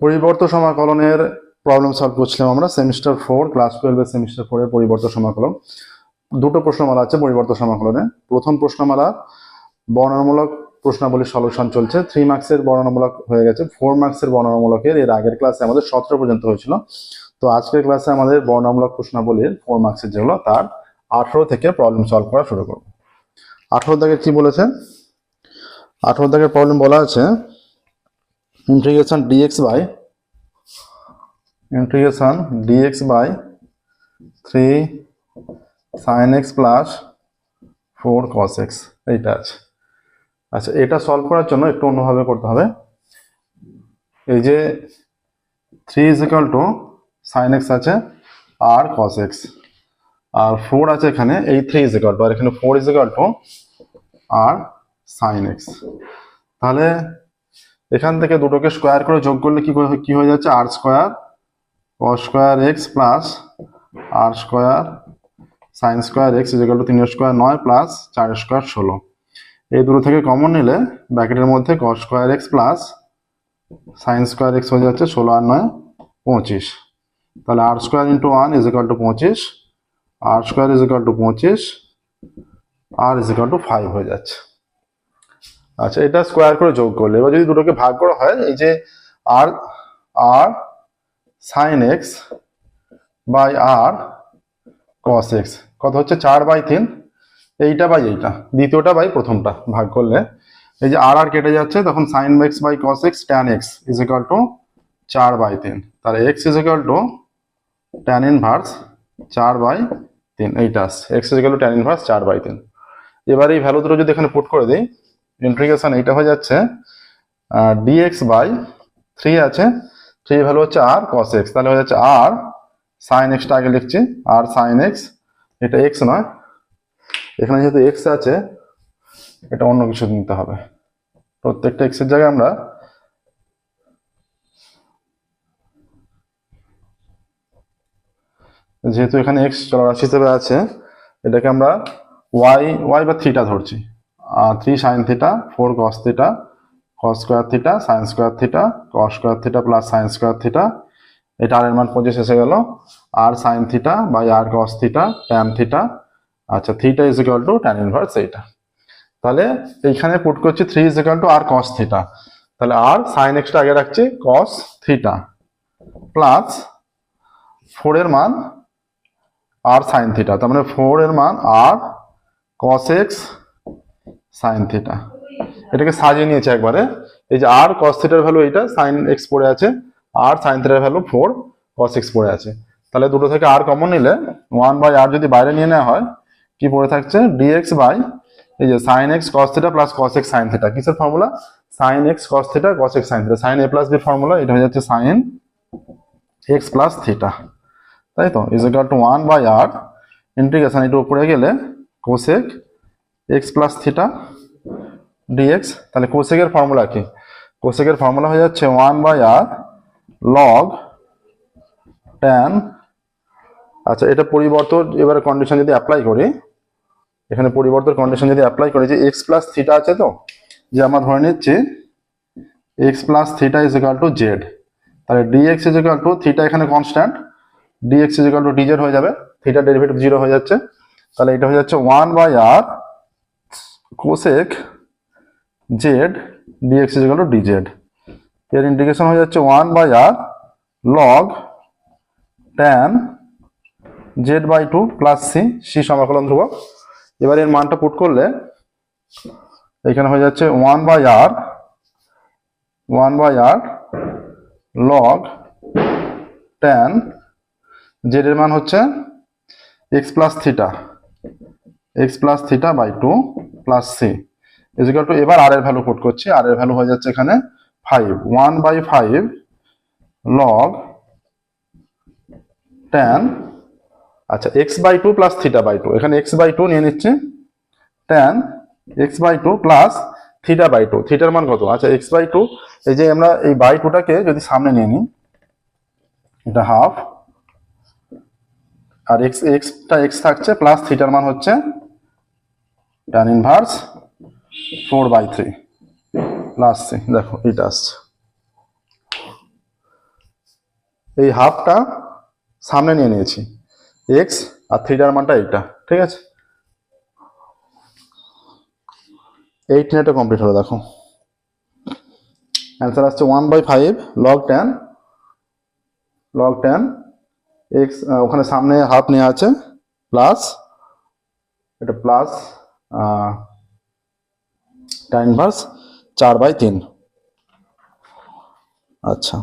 পরিবর্ত সমাকলনের problem solve করছিলাম আমরা semester four class টুয়েলভের সেমিস্টার ফোরের পরিবর্ত সমাকলন। দুটো প্রশ্নমালা আছে পরিবর্ত সমাকলনে। প্রথম প্রশ্নমালা, বর্ণনামূলক প্রশ্নাবলী সলিউশন চলছে। থ্রি মার্কসের বর্ণনামূলক হয়ে গেছে। ফোর মার্কসের বর্ণনামূলকের এর আগের ক্লাসে আমাদের সতেরো পর্যন্ত হয়েছিল। তো আজকের ক্লাসে আমাদের বর্ণনামূলক প্রশ্নাবলীর ফোর মার্কসের যেগুলো, তার আঠেরো থেকে প্রবলেম সলভ করা শুরু করব। আঠেরো দাগের কি বলেছে? আঠেরো দাগের প্রবলেম বলা আছে integration d x by integration d x by three sine x plus four cos x এইটা আছে। আচ্ছা এটা সলভ করার জন্য একটু অন্যভাবে করতে হবে। এই যে three is equal to sine x আছে আর কস এক্স আর ফোর আছে এখানে, এই three is equal to r এখানে four is equal to r sine x তাহলে এখান থেকে দুটোকে স্কোয়ার করে যোগ করলে কি কি হয়ে যাচ্ছে? R square cos square x plus r square sine square x is equal to তিন স্কোয়ার নয় প্লাস চার স্কোয়ার ষোলো। এই দুটো থেকে কমন নিলে ব্র্যাকেটের মধ্যে cos square x plus sine square x হয়ে যাচ্ছে ষোলো আর নয়, পঁচিশ। তাহলে r square into one is equal to পঁচিশ আর স্কোয়ার ইজিক্যাল টু পঁচিশ আর ইজিক্যাল টু ফাইভ হয়ে যাচ্ছে। আচ্ছা এটা স্কোয়ার করে যোগ করলে। এবার যদি দুটোকে ভাগ করা হয়, এই যে আর r sine x by r cos x কত হচ্ছে? চার বাই তিন, এইটা বাই এইটা। দ্বিতীয়টা বাই প্রথমটা ভাগ করলে। এই যে আর আর কেটে যাচ্ছে, তখন sine x by cos x tan x is equal to চার বাই তিন। তাহলে x is equal to tan inverse চার বাই তিন। এইটা x is equal to tan inverse চার বাই তিন। এবার এই ভ্যালু দুটো যদি এখানে পুট করে দিই ইন্টিগ্রেশন এইটা হয়ে যাচ্ছে ডিএক্স বাই থ্রি আছে থ্রি ভ্যালু হচ্ছে আর কস এক্স তাহলে হয়ে যাচ্ছে আর সাইন এক্সটা আগে লিখছি আর সাইন এক্স এটা এক্স নয়, এখানে যেহেতু এক্স আছে, এটা অন্য কিছু নিতে হবে, প্রত্যেকটা এক্সের জায়গায় আমরা যেহেতু এখানে এক্স চলরাশি হিসেবে আছে, এটাকে আমরা ওয়াই ওয়াই বা থিটা ধরছি। Three sine theta four cos theta cos square theta sine square theta cos square theta plus sine square theta এটা আর এর মান পঁচিশ এসে গেল। R sine theta by r cos theta tan theta আচ্ছা theta is equal to tan inverse এইটা তাহলে এইখানে পুট করছি three is equal to r cos theta তাহলে আর সাইন এক্সটা আগে রাখছি কস থিটা প্লাস ফোর এর মান আর সাইন থিটা তার মানে ফোর এর মান r cos x sine theta এটাকে সাজিয়ে নিয়েছে একবারে। এই যে আর কস থিটার ভ্যালু এইটা সাইন এক্স পড়ে আছে। আর সাইন থিটার ভ্যালু ফোর কস এক্স পড়ে আছে। তাহলে দুটো থেকে আর কমন নিলে ওয়ান বাই আর যদি বাইরে নিয়ে নেওয়া হয়, কি পড়ে থাকছে? ডিএক্স বাই এই যে sine x cos theta plus cos x sine theta কিসের formula sine x cos theta cos x sine theta sine a plus b formula এটা হয়ে যাচ্ছে সাইন এক্স প্লাস থিটা তাই তো? Is equal to one by r integration এটা উপরে গেলে cosec x plus theta dx তাহলে কোসেকের ফর্মুলা কি? কোসেকের ফর্মুলা হয়ে যাচ্ছে one by r log tan আচ্ছা এটা পরিবর্তন, এবারে কন্ডিশন যদি অ্যাপ্লাই করি, এখানে পরিবর্তন কন্ডিশন যদি অ্যাপ্লাই করি, যে এক্স প্লাস থিটা আছে তো, যে আমরা ধরে নিচ্ছি x plus theta is equal to z তাহলে dx is equal to theta এখানে constant dx is equal to dz হয়ে যাবে থিটা ডেরিভেটিভ জিরো হয়ে যাচ্ছে, তাহলে এটা হয়ে যাচ্ছে one by r cosec z dx is to dz এর ইন্টিগ্রেশন হয়ে যাচ্ছে one by r log tan z by two plus c c সমাকলন ধ্রুবক। এবার এর মানটা পুট করলে এখানে হয়ে যাচ্ছে one by r one by r log tan z এর মান হচ্ছে x plus theta x plus theta by two plus c is equal to এবার আর এর ভ্যালু পুট করছি। আর এর ভ্যালু হয়ে যাচ্ছে এখানে five one by five log tan আচ্ছা x by two plus theta by two এখানে এক্স বাই টু নিয়ে নিচ্ছি। Tan x by two plus theta by two থিটার মান কত? আচ্ছা এক্স বাই টু এই যে আমরা এই বাই টুটাকে যদি সামনে নিয়ে নিই, এটা হাফ আর এক্স এক্সটা এক্স থাকছে প্লাস থিটার মান হচ্ছে tan inverse four by three plus c দেখো, এটা আসছে। এই হাফটা সামনে নিয়ে নিয়েছি। এক্স আর থ্রিটার মানটা এইটা, ঠিক আছে? এইট নিয়ে এটা কমপ্লিট হলো দেখো। অ্যান্সার আসছে one by five log tan log tan x ওখানে সামনে হাফ নেওয়া আছে প্লাস এটা প্লাস টাইম ভার্স, চার বাই তিন। আচ্ছা।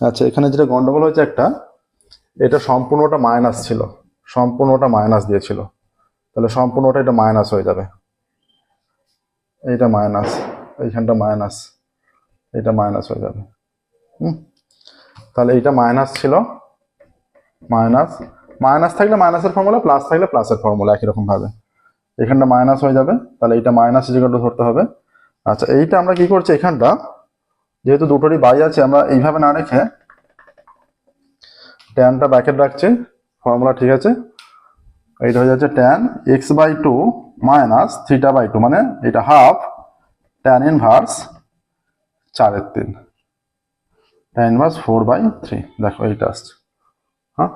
আচ্ছা এখানে যেটা গন্ডগোল হয়েছে একটা, এটা সম্পূর্ণটা মাইনাস ছিল। সম্পূর্ণটা মাইনাস দিয়েছিল। তাহলে সম্পূর্ণটা এটা মাইনাস হয়ে যাবে। এইটা মাইনাস এইখানটা মাইনাস এটা মাইনাস হয়ে যাবে। হুম? তাহলে এইটা মাইনাস ছিল মাইনাস মাইনাস থাকলে মাইনাসের ফর্মুলা প্লাস থাকলে প্লাসের ফর্মুলা একই রকম ভাবে। এখানটা মাইনাস হয়ে যাবে, তাহলে এইটা মাইনাস ইজিকাল ধরতে হবে। আচ্ছা এইটা আমরা কি করছি এখানটা? যেহেতু দুটোরই বাই আছে, আমরা এইভাবে না রেখে ট্যানটা ব্যাকেট রাখছি ফর্মুলা ঠিক আছে। এইটা হয়ে যাচ্ছে tan x by two minus থ্রিটা বাই টু মানে এটা হাফ ট্যান ইনভার্স চারের তিন। Tan inverse four by three দেখো, এইটা আসছে। হ্যাঁ?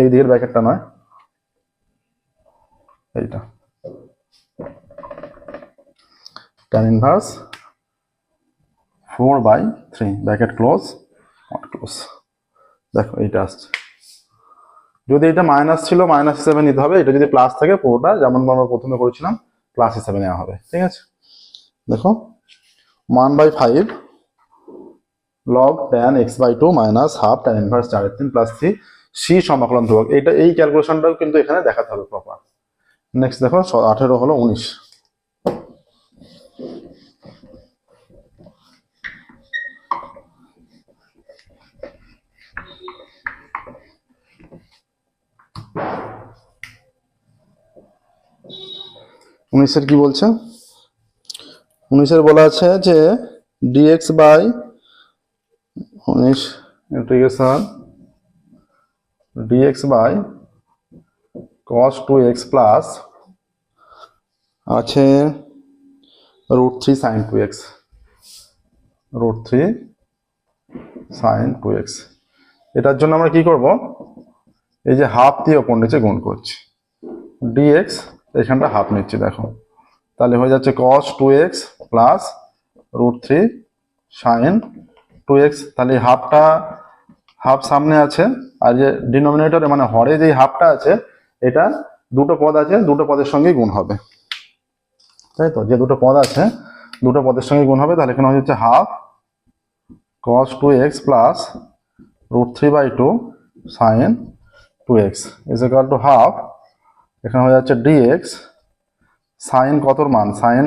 এই দিকের ব্যাকেটটা নয়। এইটা। Tan inverse four by three bracket close not close দেখো, এইটা আসছে। যদি এটা মাইনাস ছিল মাইনাস হিসেবে নিতে হবে। এটা যদি প্লাস থাকে পুরোটা যেমন আমরা প্রথমে করেছিলাম প্লাস হিসেবে নেওয়া হবে। ঠিক আছে? দেখো one by five log tan x by two minus half tan inverse চারের তিন প্লাস থ্রি সি সমাকলন ধ্রুবক। এটা এই ক্যালকুলেশনটাও কিন্তু এখানে দেখাতে হবে প্রপার নেক্সট দেখো আঠেরো হলো উনিশ। উনিশের কি বলছে? উনিশের বলা আছে যে ডিএক্স বাই উনিশ integration dx by cos two x plus আছে root three sine two x root three sine two x এটার জন্য আমরা কি করব? এই যে হাফ দিয়ে ওপর নিচে গুণ করছি। ডিএক্স এখানটা হাফ নিচ্ছি, দেখো। তাহলে হয়ে যাচ্ছে cos two x plus root three sine two x তাহলে হাফটা হাফ সামনে আছে, আর যে ডিনোমিনেটরে মানে হরে যে হাফটা আছে, এটা দুটো পদ আছে, দুটো পদের সঙ্গে গুণ হবে। তাই তো? যে দুটো পদ আছে, দুটো পদের সঙ্গে গুণ হবে, তাহলে এখানে যাচ্ছে half cos two x plus root three by two sine two x is equal to half এখানে হয়ে যাচ্ছে ডিএক্স সাইন কতর মান? সাইন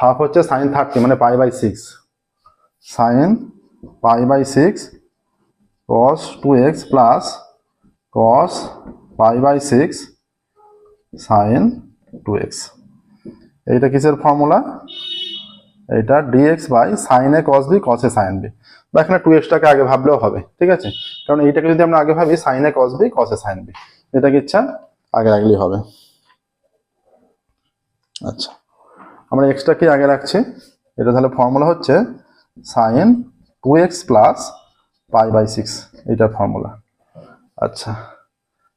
হাফ হচ্ছে সাইন থার্টি মানে pi by six sine pi by six cos two x plus cos pi by six sine two x এইটা কিসের formula এটা ডিএক্স বাই সাইনে কস বি কসে সাইন বি বা এখানে টু এক্সটাকে আগে ভাবলেও হবে, ঠিক আছে? কারণ এইটাকে যদি আমরা আগে ভাবি সাইনে কস বি কসে সাইন বি এটাকে ইচ্ছা? আগে রাখলেই হবে। আচ্ছা আমরা এক্সট্রা কি আগে রাখছি। এটা তাহলে ফর্মুলা হচ্ছে sine two x plus pi by six এইটার ফর্মুলা আচ্ছা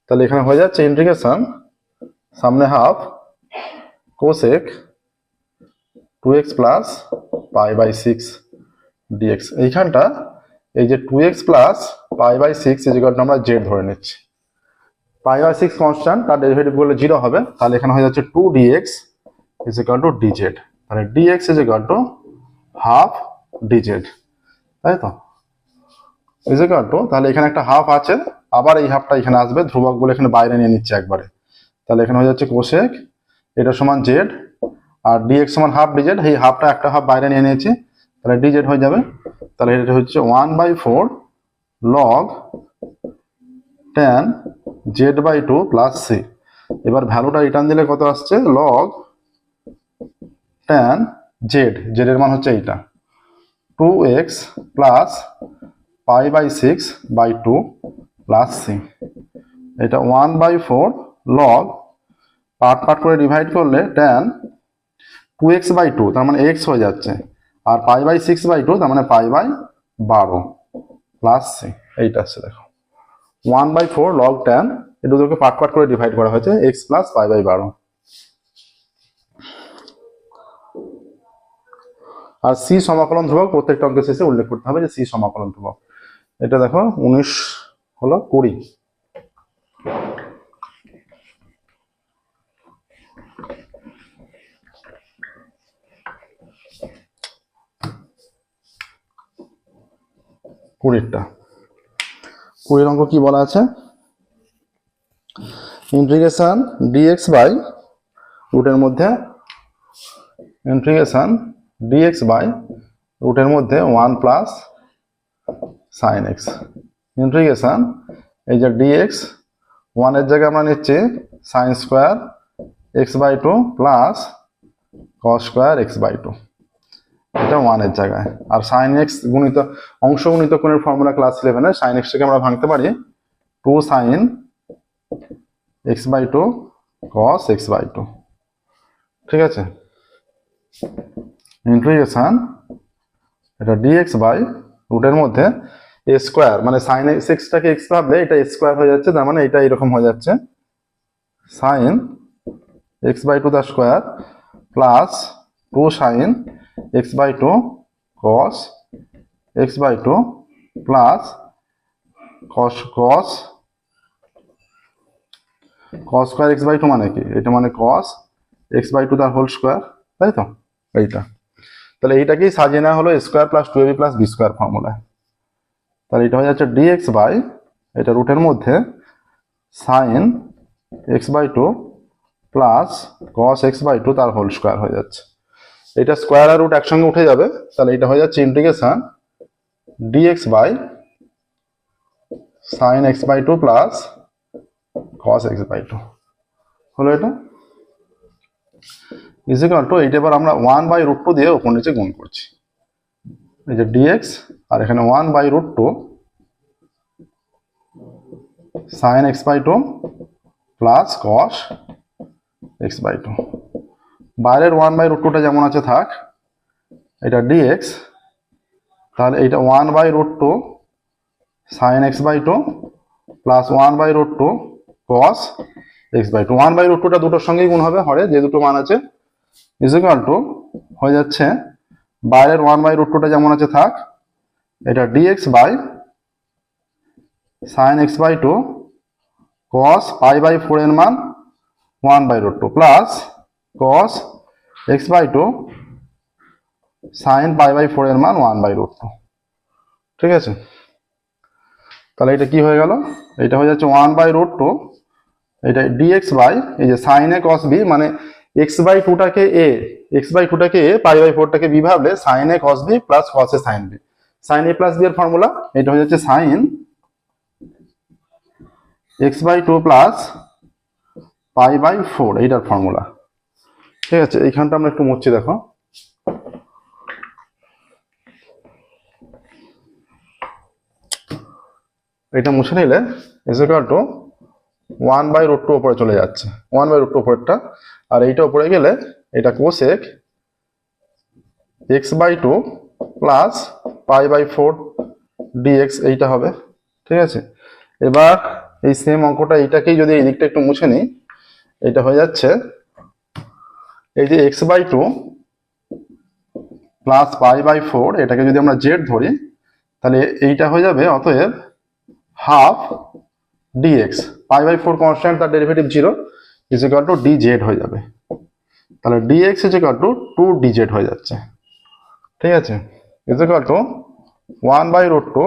তাহলে এখানে হয়ে যাচ্ছে ইন্টিগ্রেশন সামনে half cosec two x plus pi by six dx এইখানটা, এই যে two x plus pi by six ইজিকালটা আমরা জেড ধরে নিচ্ছি। পাই বাই সিক্স কনস্ট্যান্ট তার ডেরিভেটিভ করলে জিরো হবে, তাহলে এখানে হয়ে যাচ্ছে two dx is equal to dz মানে dx is equal to half dz তাই তো? ইজ টু তাহলে এখানে একটা হাফ আছে, আবার এই হাফটা এখানে আসবে, ধ্রুবক বলে এখানে বাইরে নিয়ে নিচ্ছে একবারে। তাহলে এখানে হয়ে যাচ্ছে কোশেক এটা সমান জেড আর ডিএক্স সমান হাফ ডিজেড এই হাফটা একটা হাফ বাইরে নিয়ে নিয়েছি, তাহলে ডিজেড হয়ে যাবে। তাহলে এটা হচ্ছে one by four log tan z by two plus c এবার ভ্যালুটা রিটার্ন দিলে কত আসছে? লগ টেন জেড জেড এর মান হচ্ছে এইটা। Two x plus pi by six by two plus c এটা one by four log part part করে ডিভাইড করলে tan two x by two তার মানে এক্স হয়ে যাচ্ছে। আর pi by six by two তার মানে পাই বাই বারো প্লাস সি এইটা আসছে দেখো। One by four log tan এই দুটোকে পার্ট পার্ট করে ডিভাইড করা হয়েছে এক্স প্লাস পাই বাই বারো। আর সি সমাকলন ধ্রুবক প্রত্যেকটা অঙ্কের শেষে উল্লেখ করতে হবে যে সি সমাকলন ধ্রুবক। এটা দেখো, উনিশ হলো কুড়ি। কুড়িরটা। কুড়ির অঙ্ক কি বলা আছে? ইন্টিগ্রেশন ডিএক্স বাই রুটের মধ্যে ইন্টিগ্রেশন ডিএক্স বাই রুটের মধ্যে one plus sine x integration এই যে ডিএক্স ওয়ানের জায়গায় আমরা নিচ্ছি sine square x by two plus cos square x by two এটা ওয়ানের জায়গায়। আর সাইন এক্স গুণিত, অংশ গুণিত কোণের ফর্মুলা ক্লাস ইলেভেনে সাইন এক্সটাকে আমরা ভাঙতে পারি two sine x by two cos x by two ঠিক আছে? ইন্টিগ্রেশন এটা ডিএক্স বাই রুটের মধ্যে এ স্কোয়ার মানে সাইন এক্স এক্সটাকে এক্স ভাবলে এটা স্কোয়ার হয়ে যাচ্ছে, তার মানে এটা এরকম হয়ে যাচ্ছে। Sine x by two the square plus two sine x by two cos x by two plus cos cos cos square x by two মানে কি? এটা মানে কস এক্স বাই টু তার হোল স্কোয়ার তাই তো? এইটা। তাহলে এইটাকেই সাজিয়ে নেওয়া হলো square plus two a b plus b square ফর্মুলায় তাহলে এটা হয়ে যাচ্ছে ডিএক্স বাই এটা রুটের মধ্যে sine x by two plus cos x by two তার হোল স্কোয়ার হয়ে যাচ্ছে। এটা স্কোয়ার আর রুট একসঙ্গে উঠে যাবে, তাহলে এটা হয়ে যাচ্ছে integration dx by sine x by two plus cos x by two হলো এটা? ইজিকাল টু এইটা এবার আমরা ওয়ান বাই রুট টু দিয়ে ওপর নিচে গুণ করছি। এই যে ডিএক্স আর এখানে one by root two sine x by two plus cos x by two বাইরের ওয়ান বাই রুট টুটা যেমন আছে থাক, এটা ডিএক্স তাহলে এইটা one by root two sine x by two plus one by root two cos x by two one by root টুটা দুটোর সঙ্গেই গুণ হবে, হরে, যে দুটো মান আছে ইজিকাল টু হয়ে যাচ্ছে বাইরের ওয়ান বাই রুট টুটা যেমন আছে থাক, এটা dx by sine x by two cos pi by four এর মান one by root two plus cos x by two sine pi by four এর মান ওয়ান বাই রুট টু ঠিক আছে? তাহলে এটা কি হয়ে গেল? এটা হয়ে যাচ্ছে ওয়ান বাই রুট টু এটা ডিএক্স বাই এই যে সাইন কস বি মানে এক্স বাই টুটাকে এ এক্স বাই টুটাকে এ পাই বাই ফোরটাকে বি ভাবলে sine a cos b plus cos a sine b sine a plus b এর ফর্মুলা এটা হয়ে যাচ্ছে sine x by two plus pi by four এইটার ফর্মুলা ঠিক আছে, এইখানটা আমরা একটু মুচ্ছি দেখো। এটা মুছে নিলে is equal to one by root two ওপরে চলে যাচ্ছে। ওয়ান বাই রুট টু ওপরেরটা। আর এইটা ওপরে গেলে এটা cosec x by two plus pi by four dx এইটা হবে। ঠিক আছে? এবার এই সেম অঙ্কটা এইটাকেই যদি এই দিকটা একটু মুছে নিই এটা হয়ে যাচ্ছে এই যে x by two plus pi by four, এটাকে যদি আমরা জেড ধরি, তাহলে এইটা হয়ে যাবে অতএব half d x. Pi by four constant তার derivative zero is equal to d z হয়ে যাবে। তাহলে d x is equal to two d z হয়ে যাচ্ছে। ঠিক আছে? Is equal to one by root two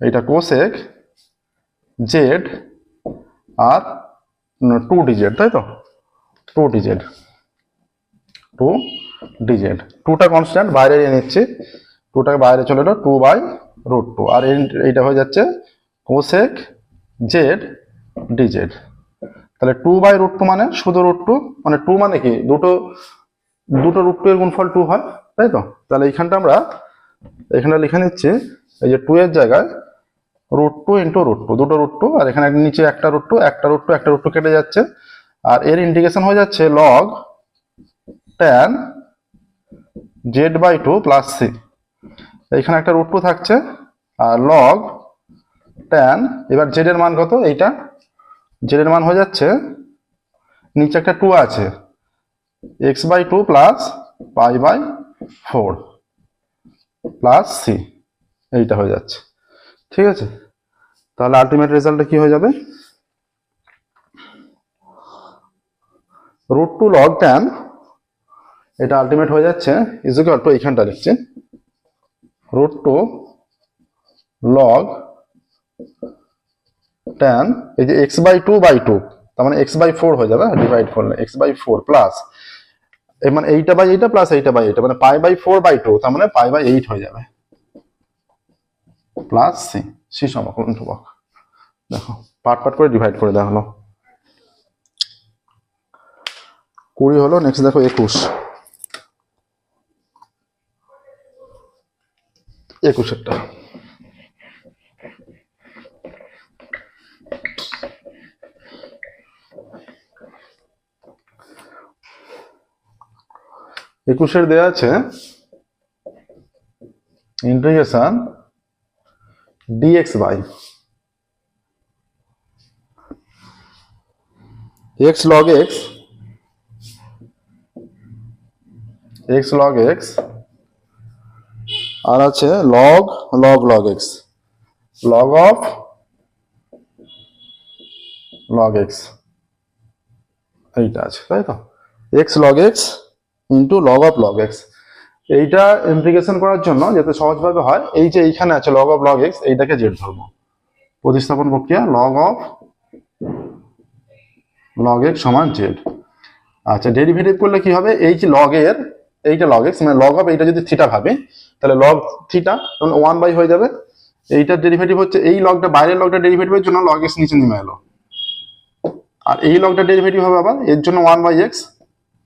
এইটা কোসেক জেড আর টু ডিজেড তাই তো? Two d z two d z টুটা কনস্ট্যান্ট বাইরে নিচ্ছি। টুটাকে বাইরে চলে এলো টু বাই রুট টু আর এই- এইটা হয়ে যাচ্ছে কোসেক জেড ডিজেড তাহলে টু বাই রুট টু মানে শুধু রুট টু মানে টু মানে কি? দুটো দুটো রুট টু এর গুণফল টু হয়, তাই তো? তাহলে এইখানটা আমরা, এখানে লিখে নিচ্ছি, এই যে টু এর জায়গায় root two into root two দুটো রুট টু আর এখানে নিচে একটা রুট টু একটা রুট টু একটা রুট টু কেটে যাচ্ছে। আর এর ইন্টিগ্রেশন হয়ে যাচ্ছে log tan z by two plus c এইখানে একটা রুট টু থাকছে, আর লগ ট্যান এবার জেড এর মান কত? এইটা জেড এর মান হয়ে যাচ্ছে, নিচে একটা টু আছে x by two plus pi by four plus c এইটা হয়ে যাচ্ছে। ঠিক আছে? তাহলে আলটিমেট রেজাল্টটা কি হয়ে যাবে? রুট টু লগ ট্যান এটা আলটিমেট হয়ে যাচ্ছে ইজিকাল টু এইখানটা লিখছি রুট টু লগ ট্যান এই যে x by two by two তার মানে এক্স বাই ফোর হয়ে যাবে ডিভাইড করলে এক্স বাই ফোর প্লাস মানে এইটা বাই এইটা প্লাস এইটা বাই এইটা মানে pi by four by two তার মানে পাই বাই এইট হয়ে যাবে। প্লাস সি সি সমকলন ধ্রুবক দেখো পার্ট পার্ট করে ডিভাইড করে দেওয়া হলো। কুড়ি হলো নেক্সট দেখো একুশ। একুশেরটা একুশের দেওয়া আছে integration dx by x log x x log x আর আছে log log log x log of log x এইটা আছে, তাই তো? X log x into log of log x এইটা ইন্টিগ্রেশন করার জন্য যাতে সহজভাবে হয়, এই যে এইখানে আছে লগ অফ লগ এক্স এইটাকে জেড ধরবো। প্রতিস্থাপন প্রক্রিয়া লগ অফ লগ এক্স সমান জেড আচ্ছা ডেরিভেটিভ করলে কি হবে? এই যে log এর, এইটা log x মানে লগ অফ এইটা যদি থিটা ভাবে, তাহলে লগ থিটা তখন ওয়ান বাই হয়ে যাবে। এইটার ডেরিভেটিভ হচ্ছে, এই লগটা বাইরের লগটা ডেরিভেটিভের জন্য log x নিচে নেমে এলো। আর এই লগটা ডেরিভেটিভ হবে আবার, এর জন্য one by x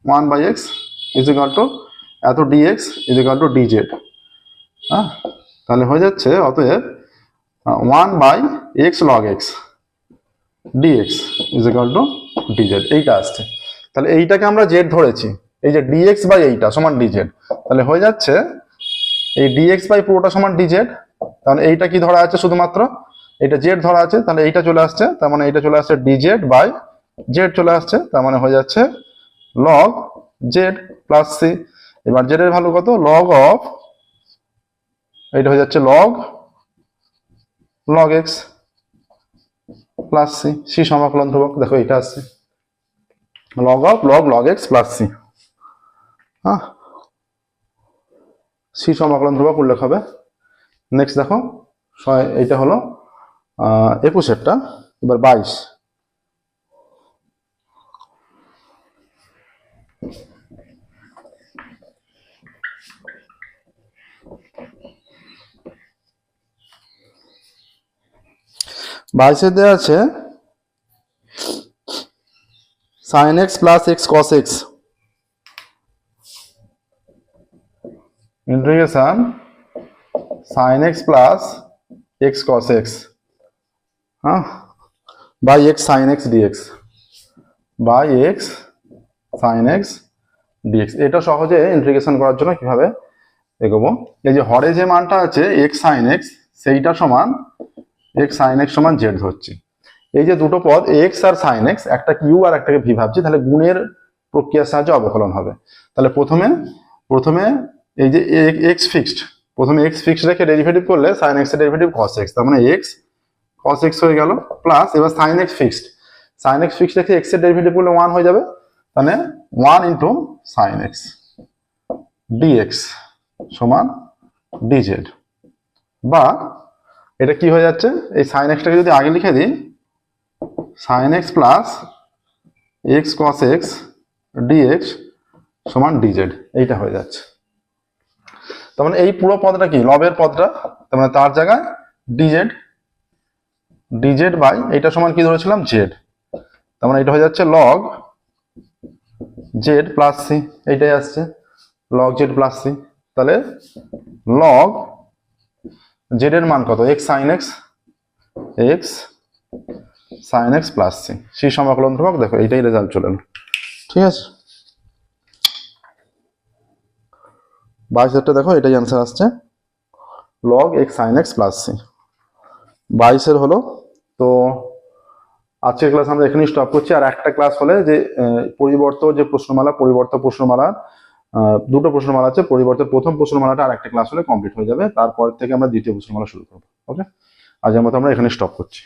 one by x is equal to এত dx is equal to dz হ্যাঁ? তাহলে হয়ে যাচ্ছে অতএব one by x log x dx is equal to dz এইটা আসছে। তাহলে এইটাকে আমরা জেড ধরেছি। এই যে ডিএক্স বাই এইটা সমান ডিজেড তাহলে হয়ে যাচ্ছে এই ডিএক্স বাই পুরোটা সমান ডিজেড তাহলে এইটা কি ধরা আছে শুধুমাত্র? এটা জেড ধরা আছে। তাহলে এইটা চলে আসছে। তার মানে এইটা চলে আসছে ডিজেড বাই জেড চলে আসছে। তার মানে হয়ে যাচ্ছে লগ জেড প্লাস সি এবার জেড এর ভ্যালু কত? লগ অফ এটা হয়ে যাচ্ছে log log x plus c c সমাকলন ধ্রুবক, দেখো এটা আসছে। Log of log log x plus c হ্যাঁ সি সমাকলন ধ্রুবক উল্লেখ হবে। নেক্সট দেখো এইটা হলো একুশেরটা, এবার বাইশ। বাইশে দেওয়া আছে sine x plus x cos x integration sine x plus x cos x হ্যাঁ? By x sine x dx by x sine x dx এটা সহজে ইন্টিগ্রেশন করার জন্য কীভাবে এগোবো? এই যে হরে যে মানটা আছে এক্স সাইন এক্স সেইটা সমান এক্স সাইন এক্স সমান জেড ধরছি। এই যে দুটো পদ এক্স আর সাইন এক্স একটা কিউ আর একটাকে ভি ভাবছি, তাহলে গুণের প্রক্রিয়ার সাহায্যে অবকলন হবে। তাহলে প্রথমে প্রথমে এই যে এক্স ফিক্সড প্রথমে এক্স ফিক্সড রেখে ডেরিভেটিভ করলে সাইন এক্সের ডেরিভেটিভ কস এক্স তার মানে এক্স কস এক্স হয়ে গেল প্লাস এবার sine x fixed sine x fixed রেখে এক্সের ডেরিভেটিভ করলে ওয়ান হয়ে যাবে, তাহলে one into sine x dx সমান ডিজেড বা এটা কি হয়ে যাচ্ছে? এই সাইন এক্সটাকে যদি আগে লিখে দিই sine x plus x cos x dx সমান ডিজেড এইটা হয়ে যাচ্ছে। তার মানে এই পুরো পদটা কি? লবের পদটা, তার মানে তার জায়গায় ডিজেড ডিজেড বাই এইটা সমান কি ধরেছিলাম? জেড তার মানে এটা হয়ে যাচ্ছে লগ জেড প্লাস সি এইটাই আসছে। লগ জেড প্লাস সি তাহলে লগ জেড এর মান কত? X sine x x sine x plus c c সমাকলন ধ্রুবক, দেখো, এইটাই রেজাল্ট চলে ঠিক আছে? বাইশ হাজারটা দেখো, এটাই অ্যান্সার আসছে। Log x sine x plus c বাইশের হলো, তো আজকের ক্লাস আমরা এখানেই স্টপ করছি। আর একটা ক্লাস হলে যে পরিবর্ত যে প্রশ্নমালা, পরিবর্ত প্রশ্নমালার দুটো প্রশ্নমালা আছে, পরিবর্তে প্রথম প্রশ্নমালাটা আর একটা ক্লাস হলে কমপ্লিট হয়ে যাবে, তারপর থেকে আমরা দ্বিতীয় প্রশ্নমালা শুরু করব ওকে আজ আমরা এখানে স্টপ করছি।